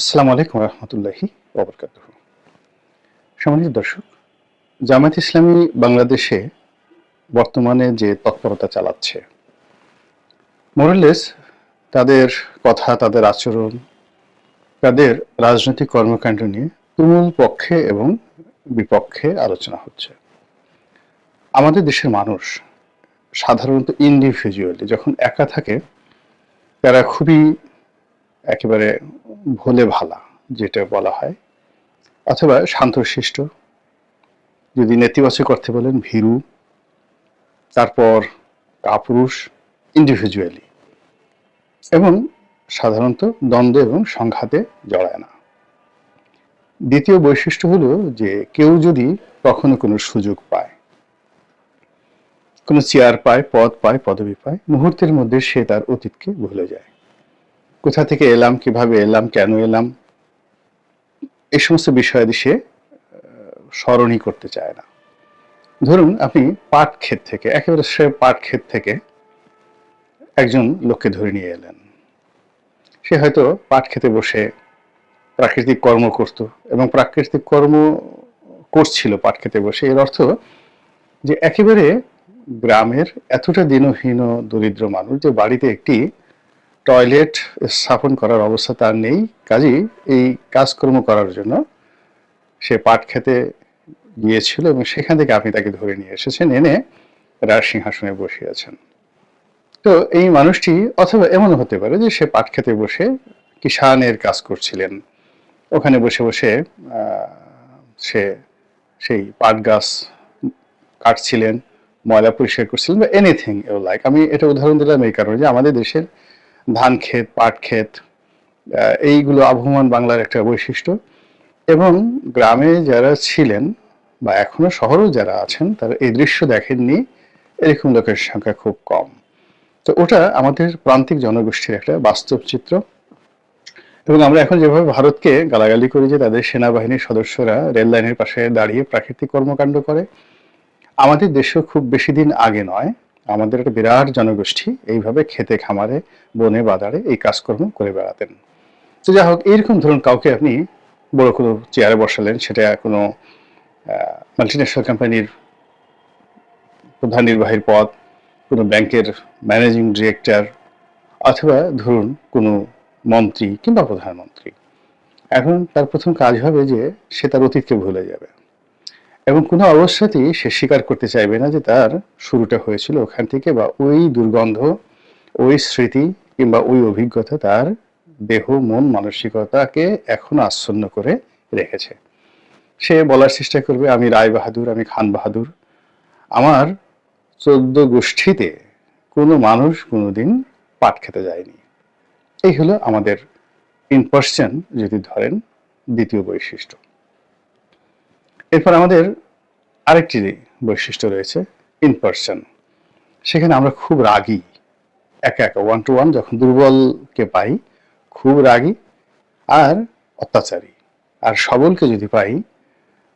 আসসালামু আলাইকুম রহমতুল্লাহি ওবরকাত সম্মানিত দর্শক, জামায়াত ইসলামী বাংলাদেশে বর্তমানে যে তৎপরতা চালাচ্ছে মোরালেস তাদের কথা, তাদের আচরণ, তাদের রাজনৈতিক কর্মকাণ্ড নিয়ে তুমুল পক্ষে এবং বিপক্ষে আলোচনা হচ্ছে। আমাদের দেশের মানুষ সাধারণত ইন্ডিভিজুয়ালি যখন একা থাকে, তারা খুবই একেবারে ভোলে ভালা, যেটা বলা হয়, অথবা শান্তশিষ্ট। যদি নেতিবাচক অর্থে বলেন ভীরু, তারপর কাপুরুষ ইন্ডিভিজুয়ালি এবং সাধারণত দ্বন্দ্ব এবং সংঘাতে জড়ায় না। দ্বিতীয় বৈশিষ্ট্য হলো যে কেউ যদি কখনো কোনো সুযোগ পায়, কোনো চেয়ার পায়, পদ পায়, পদবি পায়, মুহূর্তের মধ্যে সে তার অতীতকে ভুলে যায়। কোথা থেকে এলাম, কীভাবে এলাম, কেন এলাম, এই সমস্ত বিষয়াদি সে স্মরণই করতে চায় না। ধরুন, আপনি পাট ক্ষেত থেকে, একেবারে সে পাট ক্ষেত থেকে একজন লোককে ধরে নিয়ে এলেন। সে হয়তো পাট খেতে বসে প্রাকৃতিক কর্ম করত এবং প্রাকৃতিক কর্ম করছিল পাট খেতে বসে। এর অর্থ যে একেবারে গ্রামের এতটা দিনহীন দরিদ্র মানুষ যে বাড়িতে একটি টয়লেট স্থাপন করার অবস্থা তার নেই। কাজেই এই কাজকর্ম করার জন্য সে পাট খেতে গিয়েছিল এবং সেখান থেকে আপনি তাকে ধরে নিয়ে এসেছেন, এনে রাজ সিংহাসনে বসিয়েছেন তো এই মানুষটি, অথবা এমন হতে পারে যে সে পাট খেতে বসে কিষানের কাজ করছিলেন। ওখানে বসে বসে সে সেই পাট গাছ কাটছিলেন, ময়লা পরিষ্কার করছিলেন বা এনিথিং লাইক আমি এটা উদাহরণ দিলাম এই কারণে যে আমাদের দেশের ধান ক্ষেত পাট ক্ষেত এইগুলো আবহমান বাংলার একটা বৈশিষ্ট্য। এবং গ্রামে যারা ছিলেন বা এখনও শহরেও যারা আছেন, তারা এই দৃশ্য দেখেননি। এরকম লোকের সংখ্যা খুব কম। তো ওটা আমাদের প্রান্তিক জনগোষ্ঠীর একটা বাস্তব চিত্র। এবং আমরা এখন যেভাবে ভারতকে গালাগালি করি যে তাদের সেনাবাহিনীর সদস্যরা রেল লাইনের পাশে দাঁড়িয়ে প্রাকৃতিক কর্মকাণ্ড করে, আমাদের দেশেও খুব বেশি দিন আগে নয়। আমাদের একটা বিরাট জনগোষ্ঠী এইভাবে খেতে খামারে, বনে, বাজারে এই কাজকর্ম করে বেড়াতেন। তো যাই হোক, এইরকম ধরুন কাউকে আপনি বড় কোনো চেয়ারে বসালেন, সেটা কোনো মাল্টিন্যাশনাল কোম্পানির প্রধান নির্বাহীর পদ, কোনো ব্যাংকের ম্যানেজিং ডিরেক্টর অথবা ধরুন কোনো মন্ত্রী কিংবা প্রধানমন্ত্রী। এখন তার প্রথম কাজ হবে যে সে তার অতীতকে ভুলে যাবে। এবং কোনো অবস্থাতেই সে স্বীকার করতে চাইবে না যে তার শুরুটা হয়েছিল ওখান থেকে বা ওই দুর্গন্ধ, ওই স্মৃতি কিংবা ওই অভিজ্ঞতা তার দেহ, মন, মানসিকতাকে এখনও আচ্ছন্ন করে রেখেছে। সে বলার চেষ্টা করবে, আমি রায় বাহাদুর, আমি খান বাহাদুর। আমার চোদ্দ গোষ্ঠীতে কোনো মানুষ কোনোদিন পাট খেতে যায়নি। এই হলো আমাদের ইন পার্সন যদি ধরেন দ্বিতীয় বৈশিষ্ট্য। এরপর আমাদের আরেকটি বৈশিষ্ট্য রয়েছে ইন পার্সন সেখানে আমরা খুব রাগী, একা একা ওয়ান টু ওয়ান যখন দুর্বলকে পাই, খুব রাগী আর অত্যাচারী। আর সবলকে যদি পাই,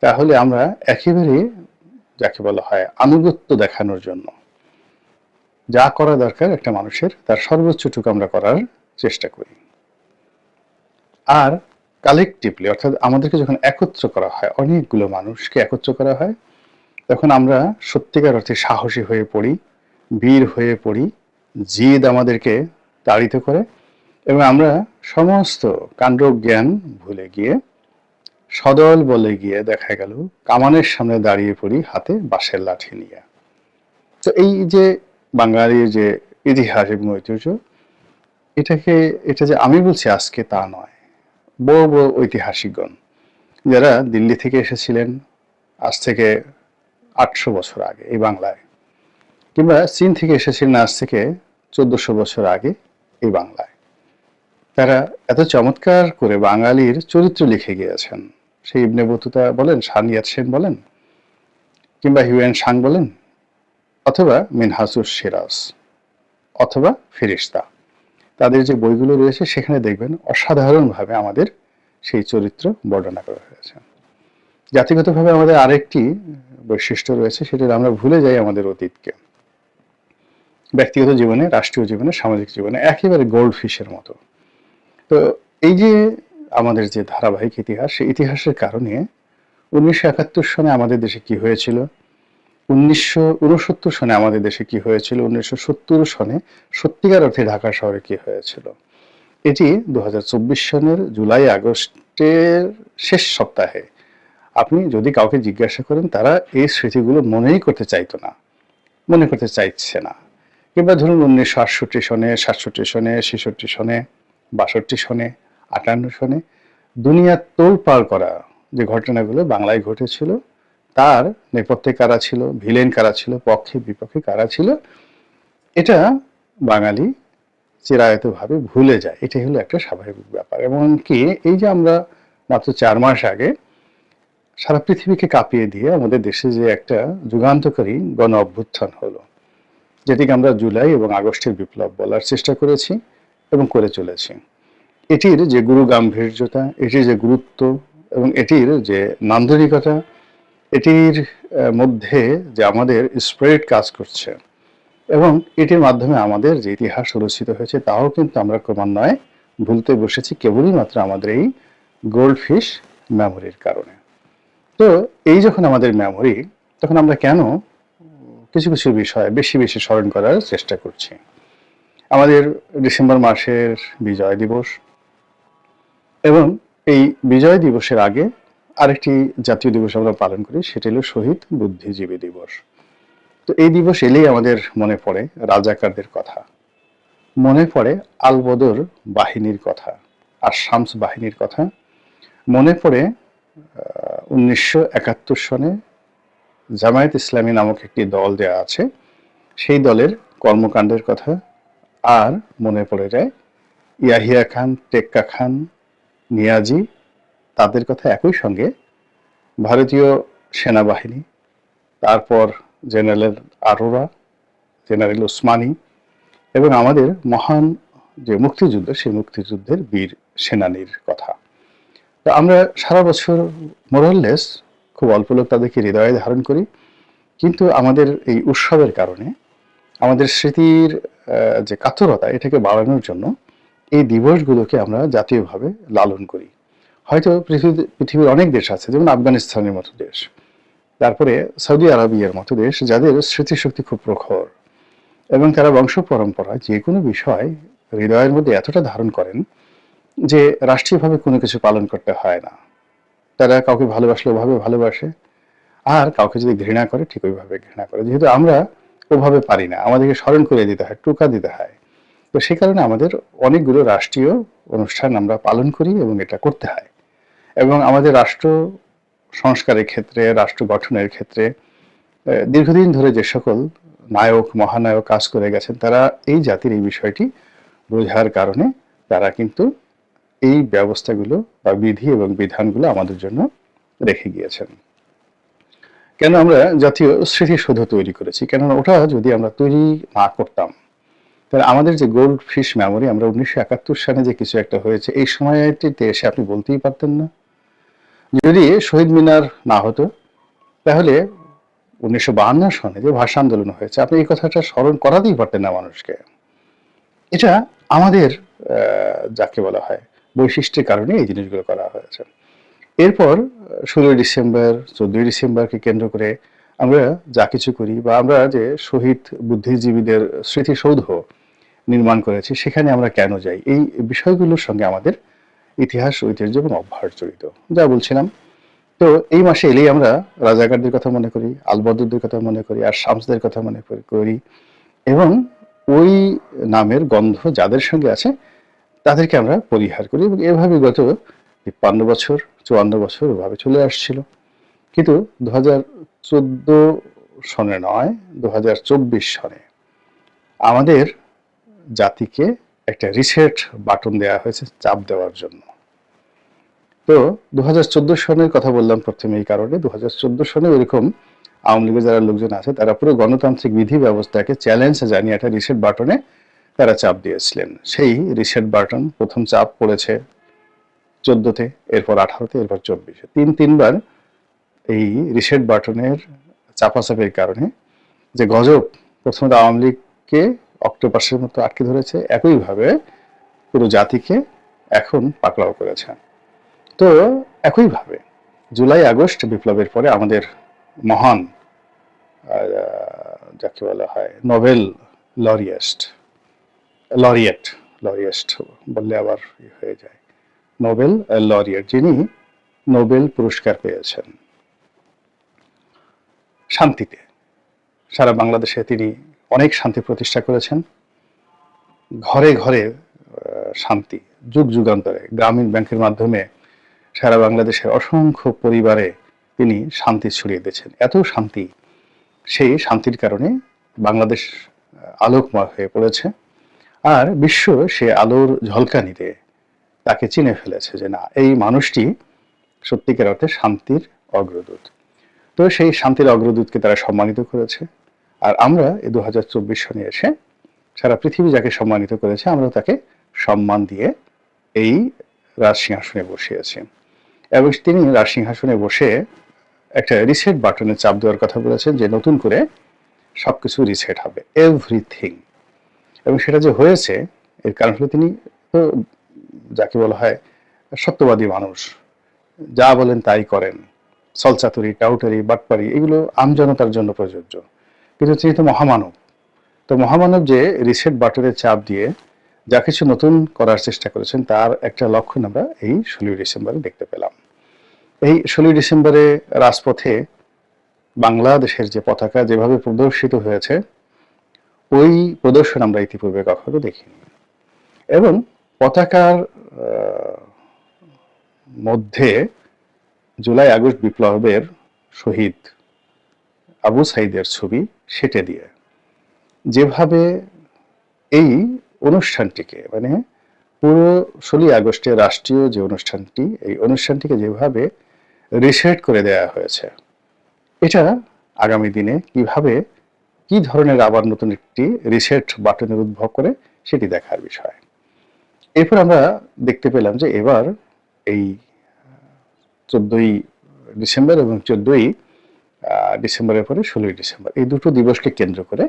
তাহলে আমরা একেবারে যাকে বলা হয় আনুগত্য দেখানোর জন্য। যা করা দরকার একটা মানুষের, তার সর্বোচ্চটুকু আমরা করার চেষ্টা করি। আর কালেকটিভলি অর্থাৎ আমাদেরকে যখন একত্র করা হয়, অনেকগুলো মানুষকে একত্র করা হয়, তখন আমরা সত্যিকার অর্থে সাহসী হয়ে পড়ি, বীর হয়ে পড়ি, জিদ আমাদেরকে তাড়িত করে এবং আমরা সমস্ত কাণ্ড জ্ঞান ভুলে গিয়ে, সদল বলে গিয়ে দেখা গেল, কামানের সামনে দাঁড়িয়ে পড়ি হাতে বাঁশের লাঠি নিয়ে। তো এই যে বাঙালির যে ইতিহাস এবং ঐতিহ্য, এটাকে, এটা যে আমি বলছি আজকে তা নয়। বড় বড় ঐতিহাসিকগণ, যারা দিল্লি থেকে এসেছিলেন আজ থেকে আটশো বছর আগে এই বাংলায়, কিংবা চীন থেকে এসেছিলেন আজ থেকে চোদ্দশো বছর আগে এই বাংলায়। তারা এত চমৎকার করে বাঙালির চরিত্র লিখে গিয়েছেন। সেই ইবনে বতুতা বলেন সানিয়াত সেন বলেন, কিংবা হিউয়েন সাং বলেন, অথবা মিনহাসুর সিরাজ, অথবা ফিরিস্তা। তাদের যে বইগুলো রয়েছে, সেখানে দেখবেন অসাধারণভাবে আমাদের সেই চরিত্র বর্ণনা করা হয়েছে। জাতিগতভাবে আমাদের আরেকটি বৈশিষ্ট্য রয়েছে, সেটা আমরা ভুলে যাই আমাদের অতীতকে। ব্যক্তিগত জীবনে, রাষ্ট্রীয় জীবনে, সামাজিক জীবনে, একেবারে গোল্ড ফিশের মতো। তো এই যে আমাদের যে ধারাবাহিক ইতিহাস, সেই ইতিহাসের কারণে উনিশশো একাত্তর সনে আমাদের দেশে কি হয়েছিল? উনিশশো উনসত্তর সনে আমাদের দেশে কি হয়েছিল? উনিশশো সত্তর সনে সত্যিকার অর্থে ঢাকা শহরে কি হয়েছিল? এটি দু হাজার চব্বিশ সনের জুলাই আগস্টের শেষ সপ্তাহে। আপনি যদি কাউকে জিজ্ঞাসা করেন, তারা এই স্মৃতিগুলো মনেই করতে চাইতো না, মনে করতে চাইছে না। কিংবা ধরুন উনিশশো আটষট্টি সনে, সাতষট্টি সনে, ছেষট্টি সনে, বাষট্টি সনে, আটান্ন সনে দুনিয়া তোলপাড় করা যে ঘটনাগুলো বাংলায় ঘটেছিল তার নেপথ্যে কারা ছিল, ভিলেন কারা ছিল, পক্ষে, বিপক্ষে কারা ছিল, এটা বাঙালি চিরায়তভাবে ভুলে যায়। এটাই হলো একটা স্বাভাবিক ব্যাপার। এমনকি এই যে আমরা মাত্র চার মাস আগে সারা পৃথিবীকে কাঁপিয়ে দিয়ে আমাদের দেশে যে একটা যুগান্তকারী গণ অভ্যুত্থান হলো, যেটিকে আমরা জুলাই এবং আগস্টের বিপ্লব বলার চেষ্টা করেছি এবং করে চলেছি। এটির যে গুরু গাম্ভীর্যতা এটির যে গুরুত্ব এবং এটির যে নান্দনিকতা এটির মধ্যে যে আমাদের স্প্রেড কাজ করছে এবং এটির মাধ্যমে আমাদের যে ইতিহাস রচিত হয়েছে তাও কিন্তু আমরা ক্রমান্বয়ে ভুলতে বসেছি কেবলই মাত্র আমাদের এই গোল্ড ফিশ মেমোরির কারণে। তো এই যখন আমাদের মেমোরি তখন আমরা কেন কিছু কিছু বিষয় বেশি বেশি স্মরণ করার চেষ্টা করছি? আমাদের ডিসেম্বর মাসের বিজয় দিবস এবং এই বিজয় দিবসের আগে আরেকটি জাতীয় দিবস আমরা পালন করি, সেটি হলো শহীদ বুদ্ধিজীবী দিবস। তো এই দিবস এলেই আমাদের মনে পড়ে রাজাকারদের কথা। মনে পড়ে আলবদর বাহিনীর কথা আর শামস বাহিনীর কথা। মনে পড়ে উনিশশো একাত্তর সনে জামায়াত ইসলামী নামক একটি দল দেয়া আছে। সেই দলের কর্মকাণ্ডের কথা আর মনে পড়ে যায়। ইয়াহিয়া খান, টেক্কা খান, নিয়াজি তাদের কথা একই সঙ্গে ভারতীয় সেনাবাহিনী, তারপর জেনারেল আরোরা, জেনারেল ওসমানী এবং আমাদের মহান যে মুক্তিযুদ্ধ, সেই মুক্তিযুদ্ধের বীর সেনানীর কথা। তো আমরা সারা বছর মোরাললেস খুব অল্প লোক তাদেরকে হৃদয়ে ধারণ করি, কিন্তু আমাদের এই উৎসবের কারণে আমাদের স্মৃতির যে কাতরতা, এটাকে বাড়ানোর জন্য এই দিবসগুলোকে আমরা জাতীয়ভাবে লালন করি। হয়তো পৃথিবী- পৃথিবীর অনেক দেশ আছে, যেমন আফগানিস্তানের মতো দেশ, তারপরে সৌদি আরবিয়ার মতো দেশ, যাদের স্মৃতিশক্তি খুব প্রখর, এবং তারা বংশ পরম্পরা যে কোনো বিষয় হৃদয়ের মধ্যে এতটা ধারণ করেন যে রাষ্ট্রীয়ভাবে কোনো কিছু পালন করতে হয় না। তারা কাউকে ভালোবাসলে ওভাবে ভালোবাসে, আর কাউকে যদি ঘৃণা করে, ঠিক ওইভাবে ঘৃণা করে। যেহেতু আমরা ওভাবে পারি না, আমাদেরকে স্মরণ করে দিতে হয়, টোকা দিতে হয়। তো সেই কারণে আমাদের অনেকগুলো রাষ্ট্রীয় অনুষ্ঠান আমরা পালন করি এবং এটা করতে হয়। এবং আমাদের রাষ্ট্র সংস্কারের ক্ষেত্রে, রাষ্ট্র গঠনের ক্ষেত্রে দীর্ঘদিন ধরে যে সকল নায়ক, মহানায়ক কাজ করে গেছেন, তারা এই জাতির এই বিষয়টি বোঝার কারণে তারা কিন্তু এই ব্যবস্থাগুলো বা বিধি এবং বিধানগুলো আমাদের জন্য রেখে গিয়েছেন। কেন আমরা জাতীয় স্মৃতিসৌধ তৈরি করেছি? কেননা ওটা যদি আমরা তৈরি না করতাম, তাহলে আমাদের যে গোল্ড ফিশ মেমোরি, আমরা উনিশশো একাত্তর সালে যে কিছু একটা হয়েছে, এই সময়টিতে এসে আপনি বলতেই পারতেন না। যদি শহীদ মিনার না হতো, তাহলে উনিশশো সনে যে ভাষা আন্দোলন হয়েছে, আপনি এই কথাটা স্মরণ করাতেই পারতেন না মানুষকে। এটা আমাদের যাকে বলা হয়, বৈশিষ্ট্যের কারণে এই জিনিসগুলো করা হয়েছে। এরপর ষোলোই ডিসেম্বর, চোদ্দই ডিসেম্বরকে কেন্দ্র করে আমরা যা কিছু করি বা আমরা যে শহীদ বুদ্ধিজীবীদের স্মৃতিসৌধ নির্মাণ করেছি, সেখানে আমরা কেন যাই? এই বিষয়গুলোর সঙ্গে আমাদের ইতিহাস ঐতিহ্য এবং অভ্যাস জড়িত। যা বলছিলাম। তো এই মাসে এলেই আমরা রাজাকারদের কথা মনে করি, আলবদরদের কথা মনে করি, আর শামসদের কথা মনে করি এবং ওই নামের গন্ধ যাদের সঙ্গে আছে, তাদেরকে আমরা পরিহার করি। এবং এভাবে গত তিপ্পান্ন বছর, চুয়ান্ন বছর ওভাবে চলে আসছিল। কিন্তু দু হাজার চোদ্দ সনে নয় দু হাজার চব্বিশ সনে আমাদের জাতিকে একটা রিসেট বাটন দেওয়া হয়েছে চাপ দেওয়ার জন্য। তো দু হাজার চোদ্দ সনের কথা বললাম প্রথমে এই কারণে। দু হাজার চোদ্দ সনে এরকম আওয়ামী লীগের যারা লোকজন আছে, তারা পুরো গণতান্ত্রিক বিধি ব্যবস্থাকে চ্যালেঞ্জ জানিয়ে একটা রিসেট বাটনে তারা চাপ দিয়েছিলেন। সেই রিসেট বাটন প্রথম চাপ পড়েছে চোদ্দতে এরপর আঠারোতে এরপর চব্বিশে তিন তিনবার এই রিসেট বাটনের চাপাচাপের কারণে যে গজব প্রথমত আওয়ামী লীগকে অক্টোপাসের মতো আটকে ধরেছে, একইভাবে পুরো জাতিকে এখন পাকড়াও করেছে। তো একইভাবে জুলাই, আগস্ট বিপ্লবের পরে আমাদের মহান যাকে বলা হয়, নোবেল লরিয়েস্ট, লরিয়েট, লরিয়েস্ট বললে আবার হয়ে যায়। নোবেল লরিয়েট, যিনি নোবেল পুরস্কার পেয়েছেন। শান্তিতে সারা বাংলাদেশে তিনি অনেক শান্তি প্রতিষ্ঠা করেছেন। ঘরে ঘরে শান্তি, যুগ যুগান্তরে গ্রামীণ ব্যাংকের মাধ্যমে সারা বাংলাদেশের অসংখ্য পরিবারে তিনি শান্তি ছড়িয়ে দিয়েছেন। এত শান্তি, সেই শান্তির কারণে বাংলাদেশ আলোকময় হয়ে পড়েছে। আর বিশ্ব সে আলোর ঝলকানিতে তাকে চিনে ফেলেছে যে না, এই মানুষটি সত্যিকার অর্থে শান্তির অগ্রদূত। তো সেই শান্তির অগ্রদূতকে তারা সম্মানিত করেছে। আর আমরা এই দু হাজার চব্বিশ সনে এসে সারা পৃথিবী যাকে সম্মানিত করেছে, আমরা তাকে সম্মান দিয়ে এই রাজসিংহাসনে বসিয়েছি এবং তিনি রাজসিংহাসনে বসে একটা রিসেট বাটনে চাপ দেওয়ার কথা বলেছেন যে নতুন করে সবকিছু রিসেট হবে এভরিথিং এবং সেটা যে হয়েছে, এর কারণ হলো তিনি তো যাকে বলা হয় সত্যবাদী মানুষ। যা বলেন তাই করেন। সলচাতুরি টাউটারি বাটপারি, এগুলো আমজনতার জন্য প্রযোজ্য। কিন্তু তিনি তো মহামানব। তো মহামানব যে রিসেট বাটনে চাপ দিয়ে যা কিছু নতুন করার চেষ্টা করেছেন, তার একটা লক্ষণ আমরা এই ষোলোই ডিসেম্বরে দেখতে পেলাম। এই ষোলোই ডিসেম্বরে রাজপথে বাংলাদেশের যে পতাকা যেভাবে প্রদর্শিত হয়েছে, ওই প্রদর্শন আমরা ইতিপূর্বে কখনো দেখিনি। এবং পতাকার মধ্যে জুলাই আগস্ট বিপ্লবের শহীদ আবু সাইদের ছবি সেটে দিয়ে। যেভাবে এই অনুষ্ঠানটিকে মানে পুরো ষোলোই আগস্টের রাষ্ট্রীয় যে অনুষ্ঠানটি, এই অনুষ্ঠানটিকে যেভাবে রিসেট করে দেওয়া হয়েছে, এটা আগামী দিনে কীভাবে, কি ধরনের আবার নতুন একটি রিসেট বাটনের উদ্ভব করে সেটি দেখার বিষয়। এরপর আমরা দেখতে পেলাম যে এবার এই চোদ্দই ডিসেম্বর এবং চোদ্দই ডিসেম্বরের পরে ষোলোই ডিসেম্বর। এই দুটো দিবসকে কেন্দ্র করে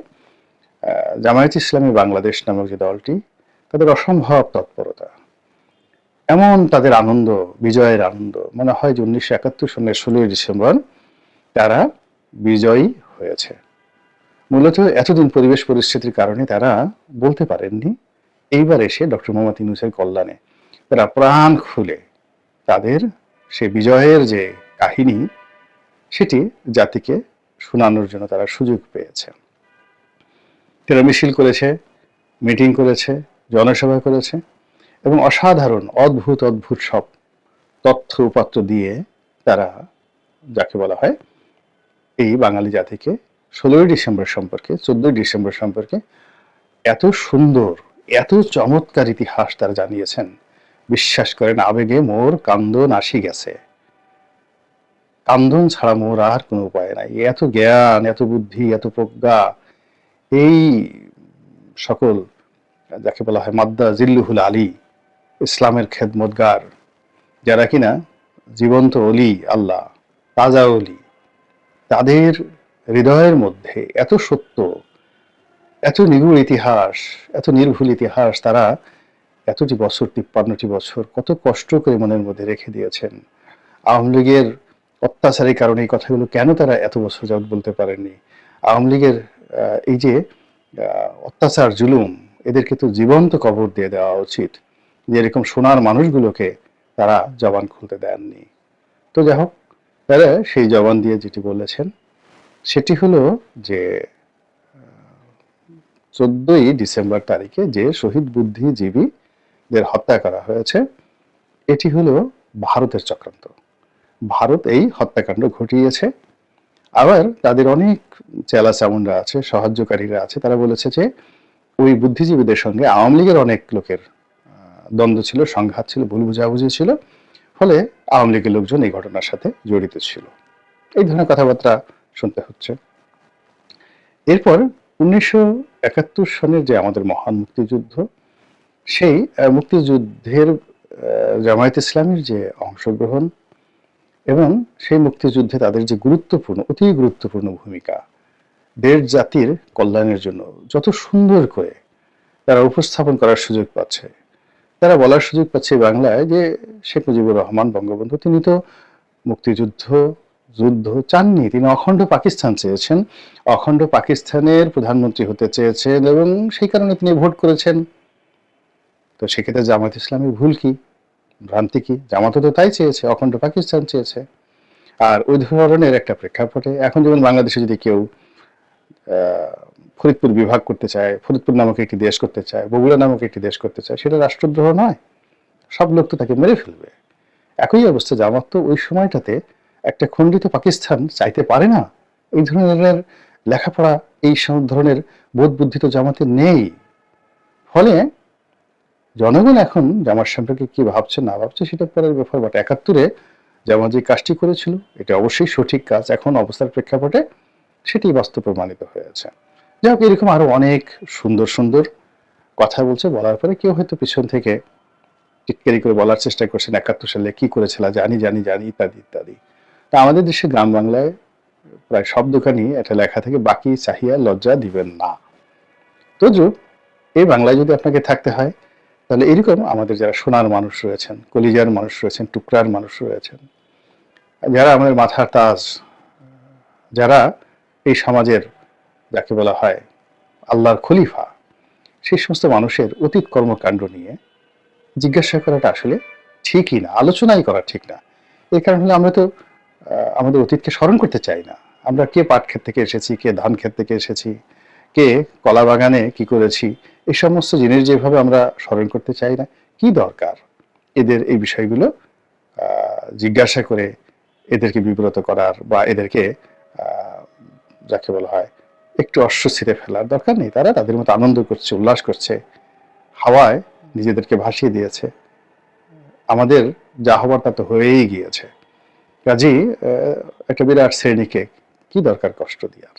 জামায়াত ইসলামী বাংলাদেশ নামক যে দলটি, তাদের অসম্ভব তৎপরতা। এমন তাদের আনন্দ, বিজয়ের আনন্দ, মনে হয় যে উনিশশো একাত্তর সনের ষোলোই ডিসেম্বর তারা বিজয়ী হয়েছে। মূলত এতদিন পরিবেশ পরিস্থিতির কারণে তারা বলতে পারেননি, এইবার এসে ডক্টর মোহাম্মদ ইউনুসের কল্যাণে তারা প্রাণ খুলে তাদের সে বিজয়ের যে কাহিনী সেটি জাতিকে শোনানোর জন্য তারা সুযোগ পেয়েছে। তারা মিছিল করেছে, মিটিং করেছে, জনসভা করেছে এবং অসাধারণ, অদ্ভুত অদ্ভুত সব তথ্য উপাত্ত দিয়ে তারা যাকে বলা হয় এই বাঙালি জাতিকে ষোলোই ডিসেম্বর সম্পর্কে, চোদ্দই ডিসেম্বর সম্পর্কে এত সুন্দর, এত চমৎকার ইতিহাস তারা জানিয়েছেন। বিশ্বাস করেন, আবেগে মোর কান্দ আসি গেছে। কান্দন ছাড়া মোর আর কোনো উপায় নাই। এত জ্ঞান, এত বুদ্ধি, এত প্রজ্ঞা, এই সকল, যাকে বলা হয় মাদ্দা জিল্লুহুল আলী, ইসলামের খেদমতগার, যারা কিনা জীবন্ত অলি আল্লাহ, তাজা অলি, তাদের হৃদয়ের মধ্যে এত সত্য, এত নিগুড় ইতিহাস, এত নির্ভুল ইতিহাস তারা এতটি বছর, তিপ্পান্নটি বছর কত কষ্ট করে মনের মধ্যে রেখে দিয়েছেন। আওয়ামী লীগের অত্যাচারের কারণে এই কথাগুলো কেন তারা এত বছর যাবত বলতে পারেননি? আওয়ামী লীগের এই যে অত্যাচার, জুলুম, এদেরকে তো জীবন্ত কবর দিয়ে দেওয়া উচিত। যে এরকম সোনার মানুষগুলোকে তারা জবান খুলতে দেননি। তো যাই হোক, তারা সেই জবান দিয়ে যেটি বলেছেন, সেটি হলো যে চোদ্দই ডিসেম্বর তারিখে যে শহীদ বুদ্ধিজীবীদের হত্যা করা হয়েছে, এটি হলো ভারতের চক্রান্ত। ভারত এই হত্যাকাণ্ড ঘটিয়েছে। আবার তাদের অনেক চেলা চামুন্ডা আছে, সাহায্যকারীরা আছে, তারা বলেছে যে ওই বুদ্ধিজীবীদের সঙ্গে আওয়ামী লীগের অনেক লোকের দ্বন্দ্ব ছিল, সংঘাত ছিল, ভুল বুঝাবুঝি ছিল, ফলে আওয়ামী লীগের লোকজন এই ঘটনার সাথে জড়িত ছিল। এই ধরনের কথাবার্তা শুনতে হচ্ছে। এরপর উনিশশো একাত্তর সনের যে আমাদের মহান মুক্তিযুদ্ধ, সেই মুক্তিযুদ্ধের জামায়াত ইসলামীর যে অংশগ্রহণ এবং সেই মুক্তিযুদ্ধে তাদের যে গুরুত্বপূর্ণ, অতি গুরুত্বপূর্ণ ভূমিকা দেশ জাতির কল্যাণের জন্য যত সুন্দর করে তারা উপস্থাপন করার সুযোগ পাচ্ছে। তারা বলার সুযোগ পাচ্ছে বাংলায় যে শেখ মুজিবুর রহমান বঙ্গবন্ধু, তিনি তো মুক্তিযুদ্ধ, যুদ্ধ চাননি, তিনি অখণ্ড পাকিস্তান চেয়েছেন। অখণ্ড পাকিস্তানের প্রধানমন্ত্রী হতে চেয়েছেন এবং সেই কারণে তিনি ভোট করেছেন। তো সেক্ষেত্রে জামাত ইসলামের ভুল কি? ভ্রান্তি কি? জামাতও তো তাই চেয়েছে, অখণ্ড পাকিস্তান চেয়েছে। আর ওই ধরনের একটা প্রেক্ষাপটে, এখন যেমন বাংলাদেশে যদি কেউ ফরিদপুর বিভাগ করতে চায়, ফরিদপুর নামক একটি দেশ করতে চায়, বগুড়া নামক একটি দেশ করতে চায়, সেটা রাষ্ট্রদ্রোহ নয়। সব লোক তো তাকে মেরে ফেলবে। একই অবস্থা, জামাত তো ওই সময়টাতে একটা খণ্ডিত পাকিস্তান চাইতে পারে না। এই ধরনের লেখাপড়া, এই সব ধরনের বোধ বুদ্ধি তো জামাতে নেই। ফলে জনগণ এখন জামার সম্পর্কে কি ভাবছে, না ভাবছে সেটা পরের ব্যাপার বাট একাত্তরে জামা যে কাজটি করেছিল, এটা অবশ্যই সঠিক কাজ। এখন অবস্থার প্রেক্ষাপটে সেটি বাস্তব প্রমাণিত হয়েছে যাই হোক, এরকম আরও অনেক সুন্দর সুন্দর কথা বলছে। বলার পরে কেউ হয়তো পিছন থেকে টিটকারি করে বলার চেষ্টা করছেন, একাত্তর সালে কি করেছিল, জানি জানি জানি, ইত্যাদি ইত্যাদি। তা আমাদের দেশে গ্রাম বাংলায় প্রায় সব দোকানই একটা লেখা থেকে, বাকি চাহিয়া লজ্জা দিবেন না। তো যো এই বাংলায় যদি আপনাকে থাকতে হয় তাহলে এরকম আমাদের যারা সোনার মানুষ রয়েছেন, কলিজার মানুষ রয়েছেন, টুকরার মানুষ রয়েছেন, যারা আমাদের মাথার তাজ, যারা এই সমাজের যাকে বলা হয় আল্লাহর খলিফা, সেই সমস্ত মানুষের অতীত কর্মকাণ্ড নিয়ে জিজ্ঞাসা করাটা আসলে ঠিকই না, আলোচনাই করা ঠিক না। এই কারণ হলে আমরা তো আমাদের অতীতকে স্মরণ করতে চাই না। আমরা কে পাট ক্ষেত থেকে এসেছি, কে ধান ক্ষেত থেকে এসেছি কে কলা বাগানে কি করেছি এই সমস্ত জিনিস যেভাবে আমরা স্মরণ করতে চাই না, কি দরকার? এদের এই বিষয়গুলো জিজ্ঞাসা করে এদেরকে বিব্রত করার বা এদেরকে যাকে বলা হয়, একটু অস্বস্তিতে ফেলার দরকার নেই। তারা তাদের মতো আনন্দ করছে, উল্লাস করছে। হাওয়ায় নিজেদেরকে ভাসিয়ে দিয়েছে। আমাদের যা হবার তা তো হয়েই গিয়েছে। কাজেই একটা বিরাট শ্রেণীকে কি দরকার কষ্ট দেওয়ার?